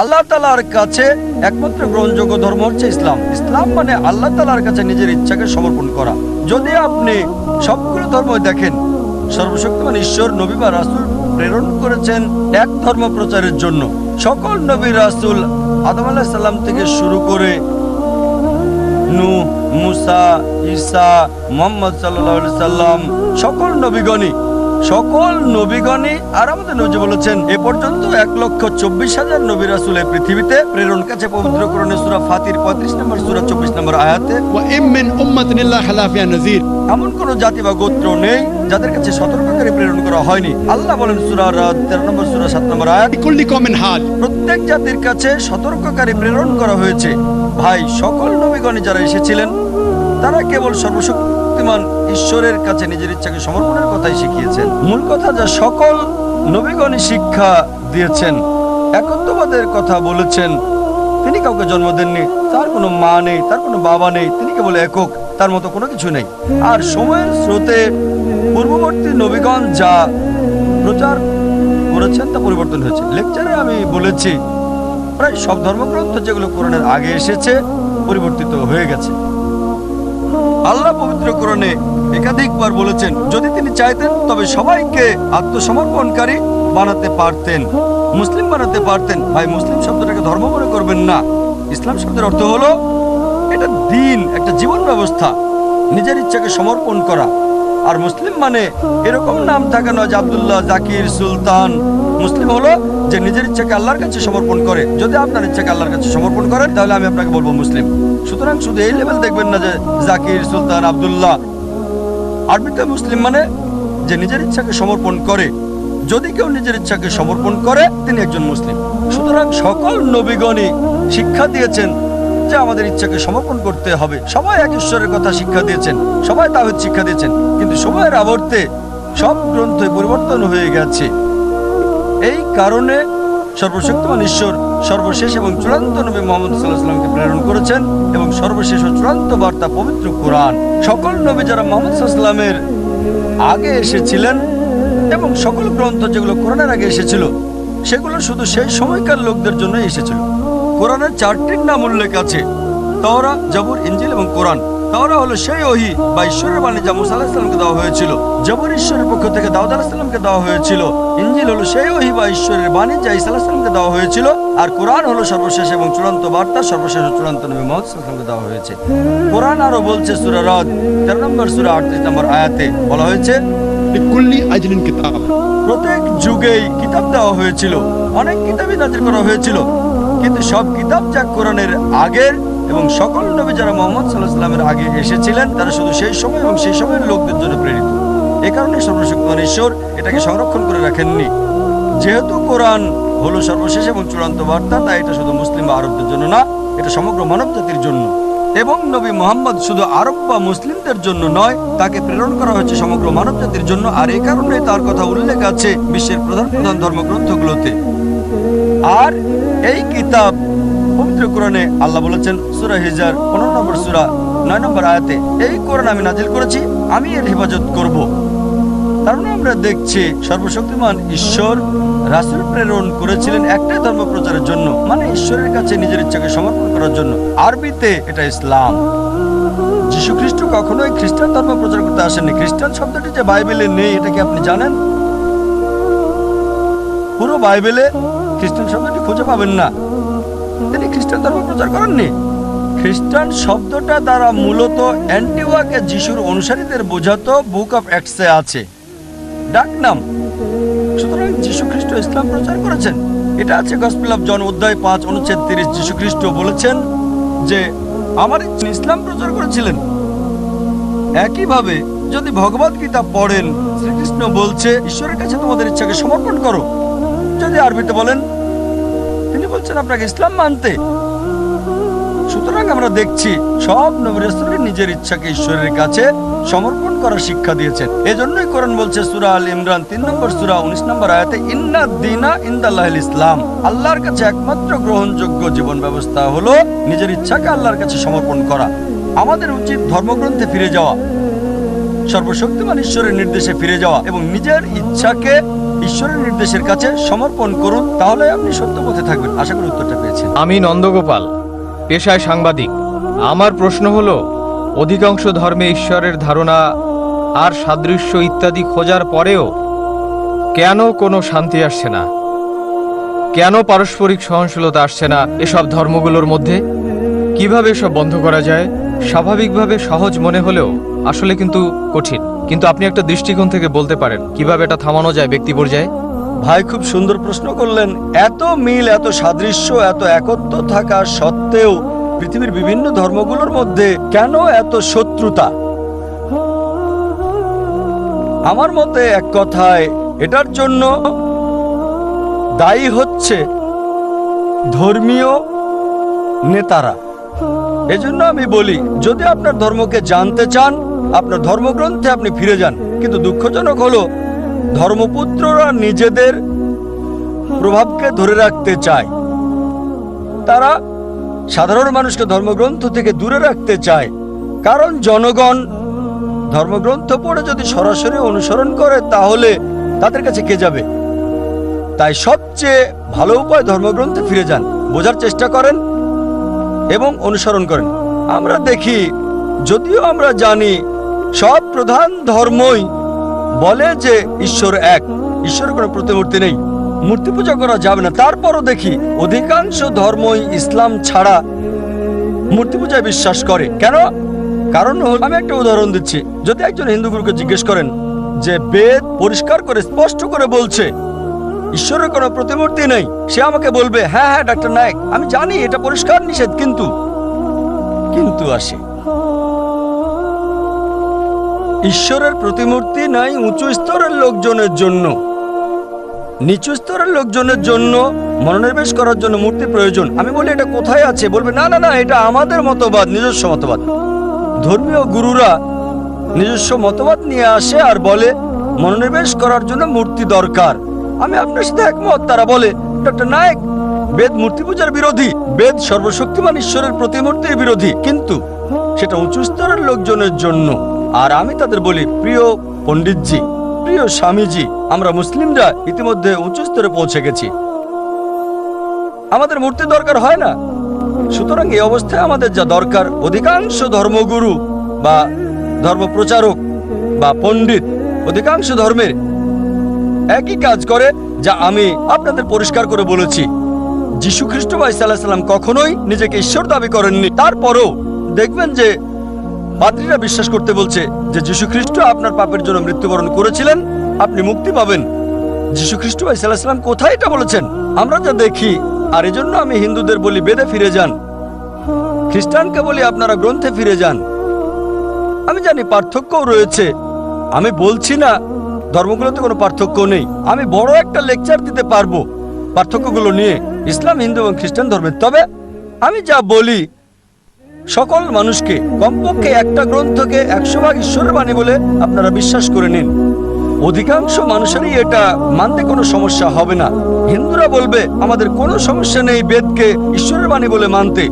আল্লাহ তালার কাছে একমাত্র গ্রহণযোগ্য ধর্ম হচ্ছে ইসলাম। ইসলাম মানে আল্লাহ তালার কাছে নিজের ইচ্ছাকে সমর্পণ করা। যদি আপনি সবগুলো ধর্ম দেখেন, সর্বশক্তিমান ঈশ্বর, নবী বা রাসুল প্রেরণ করেছেন এক ধর্ম প্রচারের জন্য। সকল নবী, রাসুল আদম আলাহ সাল্লাম থেকে শুরু করে নু মুসা, ঈসা, মোহাম্মদ সাল্লাহ সাল্লাম, সকল নবীগণই সকল নবীগণে আর আমাদের নজর বলেছেন এ পর্যন্ত এক লক্ষ চব্বিশ হাজার নবী রাসুল পৃথিবীতে প্রেরণ কাছে পবিত্র করণে সুরা ফাতির পঁয়ত্রিশ নম্বর সুরা চব্বিশ নম্বর আয়াতে। এমন কোন জাতি বা গোত্র নেই যাদের কাছে সতর্ককারী প্রেরণ করা হয়নি। আল্লাহ বলেন সুরা তেরো নম্বর সুরা সাত নম্বর আয়াত প্রত্যেক জাতির কাছে সতর্ককারী প্রেরণ করা হয়েছে। ভাই সকল নবীগণে যারা এসেছিলেন তারা কেবল সর্বশক্তি সর্বশক্তিমান ঈশ্বরের কাছে নিজের ইচ্ছাকে সমর্পণের কথাই শিখিয়েছেন। মূল কথা যা সকল নবীগণই শিক্ষা দিয়েছেন, একত্ববাদের কথা বলেছেন, তিনি কাউকে জন্ম দেননি, তার কোনো মা নেই, তার কোনো বাবা নেই, তিনি কেবল একক, তার মতো কোনো কিছু নেই। আর সময়ের স্রোতে পূর্ববর্তী নবীগণ যা প্রচার করেছেন তা পরিবর্তন হয়েছে। লেকচারে আমি বলেছি, প্রায় সব ধর্মগ্রন্থ যেগুলো কোরআনের আগে এসেছে, পরিবর্তিত হয়ে গেছে। আল্লাহ পবিত্র কোরআনে একাধিকবার বলেছেন, যদি তিনি চাইতেন, তবে সবাইকে আত্মসমর্পণকারী বানাতে পারতেন। মুসলিম বানাতে পারতেন। ভাই, মুসলিম শব্দটাকে ধর্ম মনে করবেন না। ইসলাম শব্দের অর্থ হলো, এটা দিন, একটা জীবন ব্যবস্থা, নিজের ইচ্ছাকে সমর্পণ করা। আর মুসলিম মানে এরকম নাম থাকে নয় যে আবদুল্লাহ, জাকির, সুলতান। মুসলিম হলো যে নিজের ইচ্ছাকে আল্লাহর কাছে সমর্পণ করে। যদি আপনার ইচ্ছাকে আল্লাহর কাছে সমর্পণ করেন, তাহলে আমি আপনাকে বলব মুসলিম। সুতরাং শুধু এই লেভেল দেখবেন না যে জাকির, সুলতান, আবদুল্লাহ। আরবিতে মুসলিম মানে যে নিজের ইচ্ছাকে সমর্পণ করে। যদি কেউ নিজের ইচ্ছাকে সমর্পণ করে, তিনি একজন মুসলিম। সুতরাং সকল নবীগণই শিক্ষা দিয়েছেন যে আমাদের ইচ্ছাকে সমর্পণ করতে হবে। সবাই এক ঈশ্বরের কথা শিক্ষা দিয়েছেন, সবাই তাহিদ শিক্ষা দিয়েছেন। কিন্তু সময়ের আবর্তে সব গ্রন্থই পরিবর্তন হয়ে গেছে। এই কারণে সর্বশক্তিমান ঈশ্বর, সর্বশেষ এবং চূড়ান্ত নবী মোহাম্মদ সাল্লাহ সাল্লামকে প্রেরণ করেছেন এবং সর্বশেষ ও চূড়ান্ত বার্তা পবিত্র কোরআন। সকল নবী যারা মোহাম্মদ সাল্লামের আগে এসেছিলেন এবং সকল গ্রন্থ যেগুলো কোরআনের আগে এসেছিল, সেগুলো শুধু সেই সময়কার লোকদের জন্যই এসেছিল। কোরআনের চারটির নাম উল্লেখ আছে, তাওরা জবর ইঞ্জিল এবং কোরআন। তাহলে হলো সেই ওহি বা ঈশ্বরের বাণী যা মুসা আলাহিসাল্লামকে দেওয়া হয়েছিল। যেমন ঈশ্বরের পক্ষ থেকে দাউদ আলাহিসাল্লামকে দেওয়া হয়েছিল ইঞ্জিল হলো সেই ওহি বা ঈশ্বরের বাণী যা ইসা আলাহিসাল্লামকে দেওয়া হয়েছিল আর কোরআন হলো সর্বশেষ এবং চূড়ান্ত বার্তা সর্বশেষ চূড়ান্ত নবী মোহাম্মদ সাল্লামকে দেওয়া হয়েছে। কোরআন আরও বলছে সুরা রদ তেরো নম্বর সুরা আটত্রিশ নম্বর আয়াতে বলা হয়েছে প্রত্যেক যুগেই কিতাব দেওয়া হয়েছিল অনেক কিতাবই নাজির করা হয়েছিল কিন্তু সব কিতাব যা কোরআনের আগের এবং সকল নবী যারা মোহাম্মদ সাল্লাহ সাল্লামের আগে এসেছিলেন, তারা শুধু সেই সময় এবং সেই সময়ের লোকদের জন্য প্রেরিত। এ কারণে সর্বশক্তিমান ঈশ্বর এটাকে সংরক্ষণ করে রাখেননি। যেহেতু কোরআন হলো সর্বশেষ এবং চূড়ান্ত বার্তা, তাই এটা শুধু মুসলিম বা আরবদের জন্য না, এটা সমগ্র মানব জাতির জন্য। এবং নবী মোহাম্মদ শুধু আরব বা মুসলিমদের জন্য নয়, তাকে প্রেরণ করা হয়েছে সমগ্র মানব জাতির জন্য, আর এই কারণে তার কথা উল্লেখ আছে বিশ্বের প্রধান প্রধান ধর্মগ্রন্থগুলোতে। আর এই কিতাব কোরআনে আল্লাহ বলেছেন, সুরা হিজার পনেরো নম্বর সুরা, নয় নম্বর আয়াতে, এই কোরআন আমি নাজিল করেছি, আমি এর হেফাজত করব। তার মানে আমরা দেখছি সর্বশক্তিমান ঈশ্বর রাসুল প্রেরণ করেছিলেন একটাই ধর্ম প্রচারের জন্য মানে ঈশ্বরের কাছে নিজের ইচ্ছাকে সমর্পণ করার জন্য। আরবিতে এটা ইসলাম। যীশু খ্রিস্ট কখনোই খ্রিস্টান ধর্ম প্রচার করতে আসেননি। খ্রিস্টান শব্দটি যে বাইবেলে নেই, এটা কি আপনি জানেন? পুরো বাইবেলে খ্রিস্টান শব্দটি খুঁজে পাবেন না। খ্রিস্টান ধর্ম প্রচার করেননি। খ্রিস্টান শব্দটা দ্বারা মূলত অ্যান্টিওয়াকে যিশুর অনুসারীদের বোঝাতো বুক অফ অ্যাক্টসে আছে। ডাক নাম। সুতরাং যীশু খ্রিস্ট ইসলাম প্রচার করেছেন। এটা আছে গসপেল অফ জন অধ্যায় পাঁচ, অনুচ্ছেদ তিরিশ। যীশু খ্রিস্ট বলেছেন যে, আমার ইসলাম প্রচার করেছিলেন। একইভাবে যদি ভগবত গীতা পড়েন, শ্রীকৃষ্ণ বলছে, ঈশ্বরের কাছে তোমাদের ইচ্ছাকে সমর্পণ করো। যদি আরবিতে বলেন বলছেন, আপনাকে ইসলাম মানতে। সুতরাং আমরা দেখছি, সব নবী রাসূলই নিজের ইচ্ছাকে ঈশ্বরের কাছে সমর্পণ করার শিক্ষা দিয়েছেন। এজন্যই কোরআন বলছে, সূরা আল ইমরান, তিন নম্বর সূরা, উনিশ নম্বর আয়াতে, ইন্না দিনা ইনদাল্লাহিল ইসলাম। আল্লাহর কাছে একমাত্র গ্রহণযোগ্য জীবন ব্যবস্থা হলো নিজের ইচ্ছাকে আল্লাহর কাছে সমর্পণ করা। আমাদের উচিত ধর্মগ্রন্থে ফিরে যাওয়া, সর্বশক্তিমান ঈশ্বরের নির্দেশে ফিরে যাওয়া এবং নিজের ইচ্ছাকে ঈশ্বরের নির্দেশের কাছে সমর্পণ করুন, তাহলে আপনি সত্য পথে থাকবেন। আশা করি উত্তরটা পেয়েছেন। আমি নন্দগোপাল, পেশায় সাংবাদিক। আমার প্রশ্ন হলো, অধিকাংশ ধর্মে ঈশ্বরের ধারণা আর সাদৃশ্য ইত্যাদি খোঁজার পরেও কেন কোনো শান্তি আসছে না? কেন পারস্পরিক সহনশীলতা আসছে না এসব ধর্মগুলোর মধ্যে? কীভাবে এসব বন্ধ করা যায়? স্বাভাবিকভাবে সহজ মনে হলেও আসলে কিন্তু কঠিন। কিন্তু আপনি একটা দৃষ্টিকোণ থেকে বলতে পারেন, কীভাবে এটা থামানো যায় ব্যক্তি পর্যায়ে? ভাই, খুব সুন্দর প্রশ্ন করলেন। এত মিল, এত সাদৃশ্য, এত একত্র থাকা সত্ত্বেও পৃথিবীর বিভিন্ন ধর্মগুলোর মধ্যে কেন এত শত্রুতা? আমার মতে এক কথায়, এটার জন্য দায়ী হচ্ছে ধর্মীয় নেতারা। এজন্য আমি বলি, যদি আপনার ধর্মকে জানতে চান আপনার ধর্মগ্রন্থে আপনি ফিরে যান। কিন্তু দুঃখজনক হলো, ধর্মপুত্ররা নিজেদের প্রভাবকে ধরে রাখতে চায়। তারা সাধারণ মানুষকে ধর্মগ্রন্থ থেকে দূরে রাখতে চায়। কারণ জনগণ ধর্মগ্রন্থ পড়ে যদি সরাসরি অনুসরণ করে, তাহলে তাদের কাছে কে যাবে? তাই সবচেয়ে ভালো উপায় ধর্মগ্রন্থে ফিরে যান। বোঝার চেষ্টা করেন এবং অনুসরণ করেন। আমরা দেখি, যদিও আমরা জানি সব প্রধান ধর্মই বলে যে ঈশ্বর এক। ঈশ্বরের কোনো প্রতিমূর্তি নেই। মূর্তি পূজা করা যাবে না। তারপরও দেখি অধিকাংশ ধর্মই ইসলাম ছাড়া মূর্তি পূজায় বিশ্বাস করে। কেন? কারণ হল আমি একটা উদাহরণ দিচ্ছি। যদি একজন হিন্দু গুরুকে জিজ্ঞেস করেন যে বেদ পরিষ্কার করে, স্পষ্ট করে বলছে, ঈশ্বরের কোনো প্রতিমূর্তি নেই? সে আমাকে বলবে হ্যাঁ হ্যাঁ ডাক্তার নায়ক, আমি জানি এটা পরিষ্কার নিষেধ, কিন্তু কিন্তু আসে। ঈশ্বরের প্রতিমূর্তি নাই উঁচু স্তরের লোকজনের জন্য। নিচু স্তরের লোকজনের জন্য মনোনিবেশ করার জন্য মূর্তি প্রয়োজন। আমি বলি, এটা কোথায় আছে? বলবে, না না না, এটা আমাদের মতবাদ, নিজস্ব মতবাদ। ধর্মীয় গুরুরা নিজস্ব মতবাদ নিয়ে আসে আর বলে, মনোনিবেশ করার জন্য মূর্তি দরকার। আমি আপনার সাথে একমত। তারা বলে, ডক্টর নায়ক, বেদ মূর্তি পূজার বিরোধী। বেদ সর্বশক্তিমান ঈশ্বরের প্রতিমূর্তির বিরোধী। কিন্তু সেটা উঁচু স্তরের লোকজনের জন্য। আর আমি তাদের বলি, প্রিয় পণ্ডিতজি, প্রিয় স্বামীজি, আমরা মুসলিমরা ইতিমধ্যে উঁচু স্তরে পৌঁছে গেছি। আমাদের মূর্তি দরকার হয় না। সুতরাং এই অবস্থায় আমাদের যা দরকার, অধিকাংশ ধর্মগুরু বা ধর্মপ্রচারক বা পণ্ডিত অধিকাংশ ধর্মের একই কাজ করে, যা আমি আপনাদের পরিষ্কার করে বলেছি। যীশু খ্রিস্ট বা ইসাল্লাহ সাল্লাম কখনোই নিজেকে ঈশ্বর দাবি করেননি। তারপরও দেখবেন যে পাদ্রীরা বিশ্বাস করতে বলছে যে খ্রিস্ট আপনার পাপের জন্য মৃত্যুবরণ করেছিলেন, আপনি মুক্তি পাবেন। যীশু খ্রিস্ট বা কোথায় এটা বলেছেন? আমরা যা দেখি, আর এজন্য আমি হিন্দুদের বলি, বেদে ফিরে যান। খ্রিস্টানকে বলি, আপনারা গ্রন্থে ফিরে যান। আমি জানি পার্থক্যও রয়েছে। আমি বলছি না, ধর্মগুলোতে কোনো পার্থক্য নেই। আমি বড় একটা লেকচার দিতে পারব পার্থক্যগুলো নিয়ে, ইসলাম, হিন্দু এবং খ্রিস্টান ধর্মের। তবে আমি যা বলি সকল মানুষকে কমপক্ষে একটা গ্রন্থকে একশো ভাগ ঈশ্বরের বাণী বলে আপনারা বিশ্বাস করে নিন। অধিকাংশ মানুষেরই এটা মানতে কোনো সমস্যা হবে না। হিন্দুরা বলবে, আমাদের কোনো সমস্যা নেই বেদকে ঈশ্বরের বাণী বলে মানতে।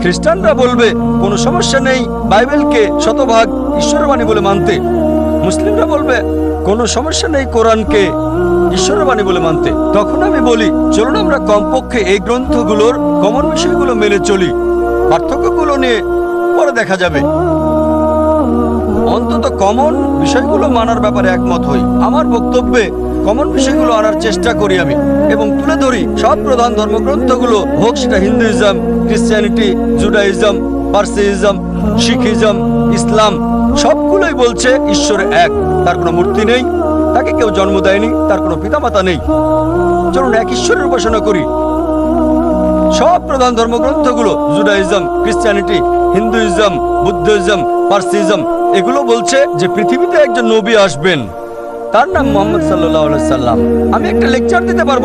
খ্রিস্টানরা বলবে, কোনো সমস্যা নেই বাইবেলকে শতভাগ ঈশ্বরের বাণী বলে মানতে। মুসলিমরা বলবে, কোনো সমস্যা নেই কোরআনকে ঈশ্বরের বাণী বলে মানতে। তখন আমি বলি, চলুন আমরা কমপক্ষে এই গ্রন্থগুলোর কমন বিষয়গুলো মেনে চলি। পার্থক্যগুলো নিয়ে পরে দেখা যাবে। অন্তত কমন বিষয়গুলো মানার ব্যাপারে একমত হই। আমার বক্তব্যে কমন বিষয়গুলো আনার চেষ্টা করি আমি এবং তুলে ধরি সব প্রধান ধর্মগ্রন্থগুলো। হোক সেটা Hinduism Christianity Judaism Parsiism Sikhism, ইসলাম, সবগুলোই বলছে ঈশ্বর এক। তার কোনো মূর্তি নেই, তাকে কেউ জন্ম দেয়নি, তার কোনো পিতামাতা নেই। চলুন এক ঈশ্বরের উপাসনা করি। সব প্রধান ধর্মগ্রন্থগুলো, Judaism Christianity Hinduism, Buddhism, Parsiism, এগুলো বলছে যে পৃথিবীতে একজন নবী আসবেন। তার নাম মোহাম্মদ সাল্লাহ সাল্লাম। আমি একটা লেকচার দিতে পারব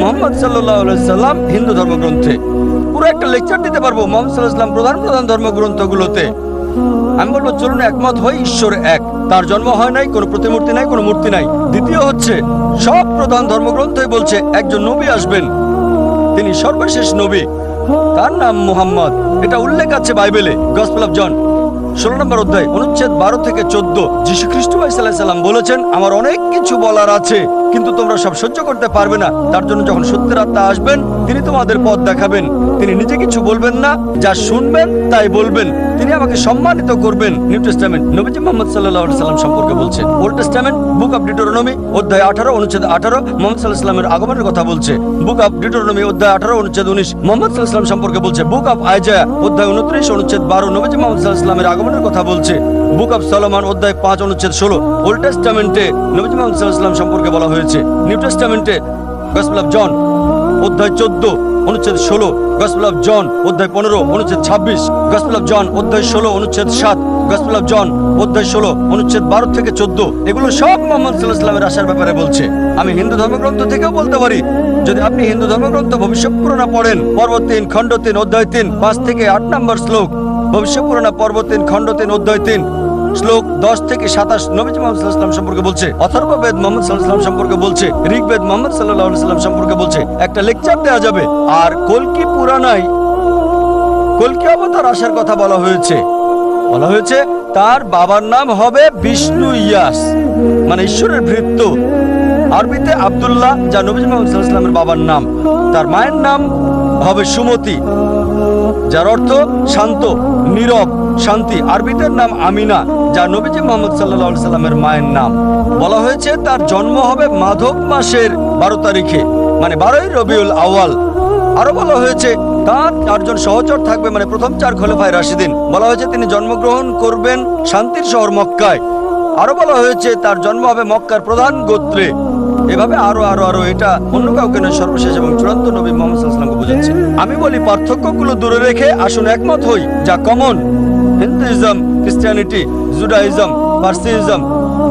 মোহাম্মদ সাল্লাহ সাল্লাম হিন্দু ধর্মগ্রন্থে। পুরো একটা লেকচার দিতে পারব মোহাম্মদ সাল্লাহ প্রধান প্রধান ধর্মগ্রন্থগুলোতে। আমি বলব, চলুন একমত হই, ঈশ্বর এক। তার জন্ম হয় নাই, কোনো প্রতিমূর্তি নাই, কোনো মূর্তি নাই। দ্বিতীয় হচ্ছে, সব প্রধান ধর্মগ্রন্থই বলছে, একজন নবী আসবেন। তিনি সর্বশেষ নবী। তার নাম মুহাম্মদ? এটা উল্লেখ আছে বাইবেলে গসপেল অফ জন ষোলো নম্বর অধ্যায়, অনুচ্ছেদ বারো থেকে চোদ্দ। যীশু খ্রিস্ট সাল্লাম বলেছেন, আমার অনেক কিছু বলার আছে। কিন্তু তোমরা সব সহ্য করতে পারবে না। তার জন্য যখন সত্যের আত্মা আসবেন, তিনি তোমাদের পথ দেখাবেন। তিনি নিজে কিছু বলবেন না, যা শুনবেন তাই বলবেন। তিনি আমাকে সম্মানিত করবেন। New Testament. নবীজি মোহাম্মদ সাল্লাহ সাল্লাম সম্পর্কে বলছে, Old Testament, book of Deuteronomy অধ্যায় আঠারো, অনুচ্ছেদ আঠারো, মোহাম্মদ সাল্লাহ সাল্লামের আগমনের কথা বলছে। বুক অফ ডিটোরনমি অধ্যায় আঠারো, অনুচ্ছেদ উনিশ, মোহাম্মদ সাল্লাহ সাল্লাম সম্পর্কে বলছে, বুক অফ আইজায়া, অধ্যায় উনত্রিশ, অনুচ্ছেদ বারো, নবীজি মোহাম্মদ সাল্লাহ সাল্লামের আগমনের কথা বলছে। বুক অফ সলোমান, অধ্যায় পাঁচ, অনুচ্ছেদ ষোলো। ওল্ড টেস্টামেন্টে নবীজি সাল্লাম সম্পর্কে বলা হয়েছে। নিউ টেস্টামেন্টে গসপেল অফ জন অধ্যায় চোদ্দ, অনুচ্ছেদ ষোলো। গসপেল অফ জন অধ্যায় পনেরো, অনুচ্ছেদ ছাব্বিশ। গসপেল অফ জন অধ্যায় ষোলো, অনুচ্ছেদ সাত। গসপেল অফ জন অধ্যায় ষোলো, অনুচ্ছেদ বারো থেকে চোদ্দ। এগুলো সব মোহাম্মদ সাল্লাহ সাল্লামের আসার ব্যাপারে বলছে। আমি হিন্দু ধর্মগ্রন্থ থেকেও বলতে পারি। যদি আপনি হিন্দু ধর্মগ্রন্থ ভবিষ্যৎ পুরানা পড়েন পর্ব তিন, খণ্ড তিন, অধ্যায় তিন, পাঁচ থেকে আট নম্বর শ্লোক ভবিষ্যৎ পুরানা পর্ব তিন, খণ্ড তিন, অধ্যায় তিন। শ্লোক দশ থেকে সাতাশ নবীজ মোহাম্মদ সম্পর্কে বলছে, অথর্ববেদ মোহাম্মদ সাল্লাহ সাল্লাম সম্পর্কে বলছে, ঋগ্বেদ মোহাম্মদ সাল্লাহ সাল্লাম সম্পর্কে বলছে, একটা লেকচার দেওয়া যাবে। আর কলকি পুরানায় কলকি অবতার আসার কথা বলা হয়েছে। বলা হয়েছে, তার বাবার নাম হবে বিষ্ণু ইয়াস মানে ঈশ্বরের ভৃত্য। আরবিতে আব্দুল্লাহ, যা নবীজ মোহাম্মদ সাল্লামের বাবার নাম। তার মায়ের নাম হবে সুমতি। যার অর্থ শান্ত, নীরব, শান্তি। আরবিদের নাম আমিনা, যা নবীজি মোহাম্মদ সাল্লাহ সাল্লামের মায়ের নাম। বলা হয়েছে তার জন্ম হবে মাধব মাসের বারো তারিখে মানে বারোই রবিউল আওয়াল আরও বলা হয়েছে, তার চারজন সহচর থাকবে মানে প্রথম চার খলিফায় রাশিদিন। বলা হয়েছে তিনি জন্মগ্রহণ করবেন শান্তির শহর মক্কায়। আরও বলা হয়েছে তার জন্ম হবে মক্কার প্রধান গোত্রে। এভাবে আরও আরও আরও এটা অন্য কাউকে নয়, সর্বশেষ এবং চূড়ান্ত নবী মোহাম্মদ সাল্লামকে বোঝাচ্ছে। আমি বলি পার্থক্যগুলো দূরে রেখে আসুন একমত হই, যা common Hinduism, Christianity, Judaism Parsiism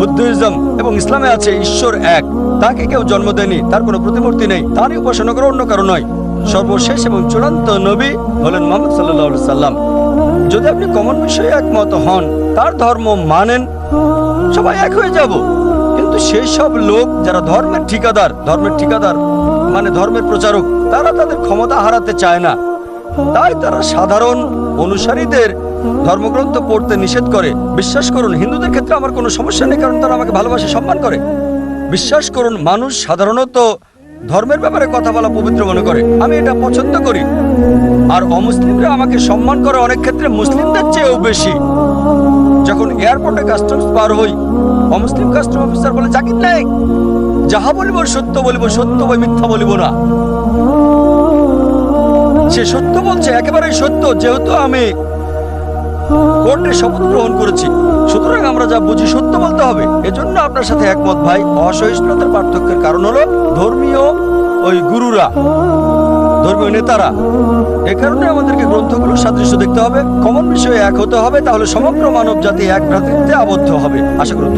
Buddhism এবং ইসলামে আছে ঈশ্বর এক। তাকে কেউ জন্ম দেয়নি, তার কোনো প্রতিমূর্তি নেই, তারই উপাসনা করে অন্য কারও নয়। সর্বশেষ এবং চূড়ান্ত নবী হলেন মোহাম্মদ সাল্লাহ সাল্লাম যদি আপনি কমন বিষয়ে একমত হন, তার ধর্ম মানেন, সবাই এক হয়ে যাব। কিন্তু সেই সব লোক যারা ধর্মের ঠিকাদার ধর্মের ঠিকাদার মানে ধর্মের প্রচারক, তারা তাদের ক্ষমতা হারাতে চায় না। তাই তারা সাধারণ অনুসারীদের ধর্মগ্রন্থ পড়তে নিষেধ করে। বিশ্বাস করুন, হিন্দুদের ক্ষেত্রে আমার কোনো সমস্যা নেই, কারণ তারা আমাকে ভালোবাসে, সম্মান করে। বিশ্বাস করুন, মানুষ সাধারণত ধর্মের ব্যাপারে কথা বলা পবিত্র মনে করে। আমি এটা পছন্দ করি। আর অমুসলিমরা আমাকে সম্মান করে অনেক ক্ষেত্রে মুসলিমদের চেয়েও বেশি। যখন এয়ারপোর্টে কাস্টমস পার হই, অমুসলিম কাস্টম অফিসার বলে, জাকির নায়ক যাহা বলিব সত্য বলিব, সত্য বই মিথ্যা বলিব না। সে সত্য বলছে, একেবারেই সত্য, যেহেতু আমি কোর্টে শপথ গ্রহণ করেছি। সুতরাং আমরা যা বুঝি সত্য বলতে হবে। এজন্য আপনার সাথে একমত ভাই। অসহিষ্ণুতার পার্থক্যের কারণ হলো ধর্মীয় ওই গুরুরা। ধর্মীয় নেতারা, এ কারণে আমাদেরকে গ্রন্থগুলোর সাদৃশ্য দেখতে হবে। কমন বিষয়ে এক হতে হবে, তাহলে সমগ্র মানব জাতি এক ভ্রাতৃত্বে আবদ্ধ হবে। আশা করুন।